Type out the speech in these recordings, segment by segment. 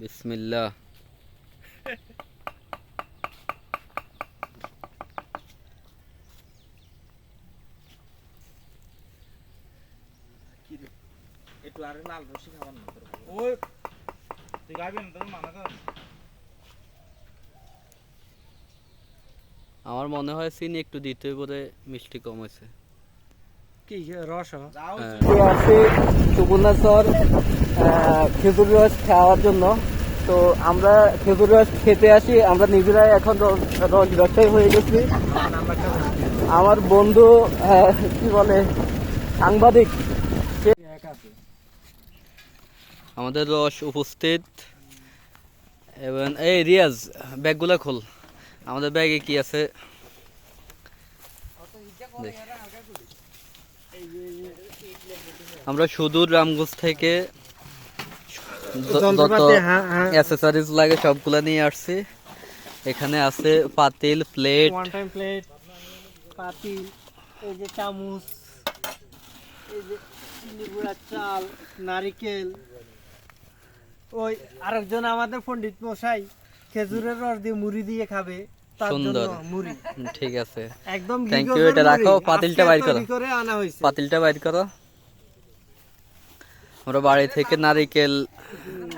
বিসমিল্লাহ। একটু আর লাল রসি খাবার না ওই তুই খাবি না তোর মানা কর। আমার মনে হয় চিনি একটু দিতে বলে মিষ্টি কম হয়েছে কি রস হ্যাঁ। খেজুর রস খাওয়ার জন্য। তো আমরা খেজুর রস খেতে আসি। আমরা নিজেরাই এখন রস রস ব্যবসায়ী হয়ে গেছি। আমার বন্ধু কি বলে সাংবাদিক আমাদের রস উপস্থিত। এবং এই রিয়াজ ব্যাগগুলা খোল। আমাদের ব্যাগে কি আছে? দেখ। আমরা সুদূর রামগঞ্জ থেকে যত যন্ত্রপাতি, হ্যাঁ। অ্যাসেসরিজ লাগে সবগুলা নিয়ে আসছি। এখানে আছে পাতিল প্লেট প্লেট পাতিল এই যে চামচ এই যে চাল নারিকেল। ওই আরেকজন আমাদের পণ্ডিত মশাই খেজুরের রস দিয়ে মুড়ি দিয়ে খাবে সুন্দর। মুড়ি। ঠিক আছে। একদম you, গিগজের এটা রাখো, পাতিলটা বাইর করো। আনা হয়েছে। পাতিলটা বাইর করো। আমরা বাড়ি থেকে নারিকেল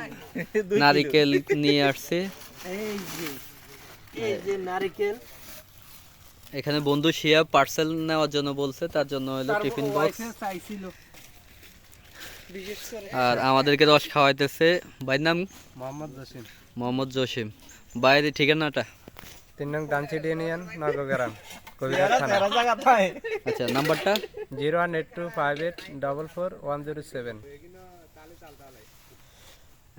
নারিকেল নিয়ে আসছি। এই যে এই যে নারিকেল। এখানে বন্ধু শিয়া পার্সেল নেওয়ার জন্য বলছে তার জন্য হলো টিফিন বক্স আর আমাদেরকে রস খাওয়াইতেছে। ভাইয়ের নাম? মোহাম্মদ জসিম। মোহাম্মদ জসিম। বাইরের ঠিকানাটা? তিন নং ডানসিটি ইউনিয়ন নগরগ্রাম কবিরাজ থানা। আচ্ছা নাম্বারটা zero one eight two five eight double four one zero seven.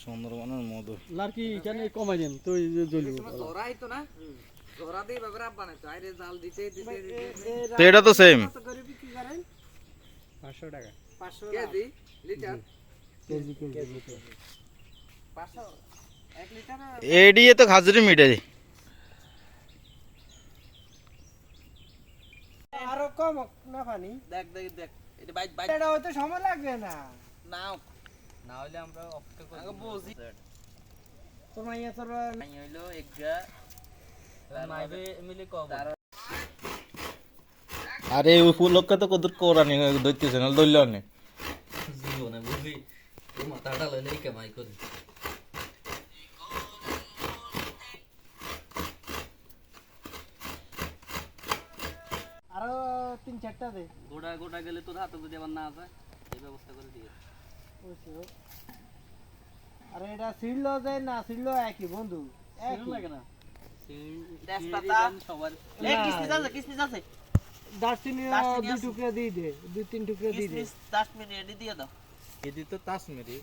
সুন্দরবনের মধু। লারকি কেন কমাই দেন? তুই জ্বলিব ধরাই তো না ধরা দিয়ে ভাবে রাব বানাইতো আরে জাল দিতে দিতে তো এটা তো সেম করে বিক্রি করেন পাঁচশো টাকা। পাঁচশো KG litre. KG KG litre এডিয়ে তো খাজুরি মিটে আরও কম না পানি? দেখ দেখ দেখ। এটা বাইট বাইট এটা হয়তো সময় লাগবে না। নাও না হলে আমরা অপেক্ষা করি আগে বুঝি তোমার ইয়ে তোর নাই হইল মাইবে মিলে কব। আরে এই উপলক্ষে তো কদর কোরআনি ধরতেছে না ধরল নে। জীবনে মাথাটা লইলেই কামাই করি আরও তিন চারটা দে গোড়া গোড়া গেলে তোর হাতে যদি আবার না যায় এই ব্যবস্থা করে দিয়ে বুঝছ আরে এটা ছিল যে না ছিল একই বন্ধু একই লাগে না তেজপাতা। সবার এই কিসমিস আছে কিসমিস আছে দারচিনি দারচিনি দুই আছে। টুকরা দিয়ে দে দুই তিন টুকরা দিয়ে দে কিসমিস 10 মিনিট এডি দিয়ে দাও এডি তো তাস মেরি